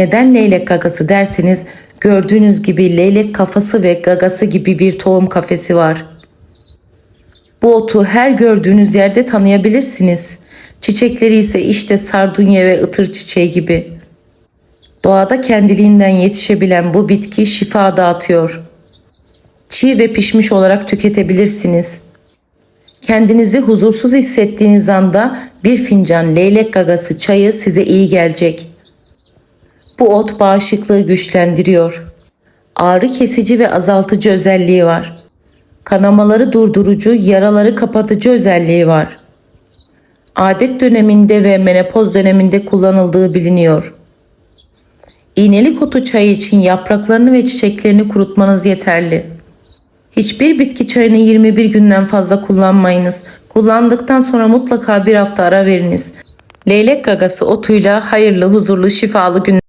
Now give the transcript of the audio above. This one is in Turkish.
Neden leylek gagası derseniz gördüğünüz gibi leylek kafası ve gagası gibi bir tohum kafesi var. Bu otu her gördüğünüz yerde tanıyabilirsiniz. Çiçekleri ise işte sardunya ve ıtır çiçeği gibi. Doğada kendiliğinden yetişebilen bu bitki şifa dağıtıyor. Çiğ ve pişmiş olarak tüketebilirsiniz. Kendinizi huzursuz hissettiğiniz anda bir fincan leylek gagası çayı size iyi gelecek. Bu ot bağışıklığı güçlendiriyor. Ağrı kesici ve azaltıcı özelliği var. Kanamaları durdurucu, yaraları kapatıcı özelliği var. Adet döneminde ve menopoz döneminde kullanıldığı biliniyor. İğnelik otu çayı için yapraklarını ve çiçeklerini kurutmanız yeterli. Hiçbir bitki çayını 21 günden fazla kullanmayınız. Kullandıktan sonra mutlaka bir hafta ara veriniz. Leylek gagası otuyla hayırlı, huzurlu, şifalı günler.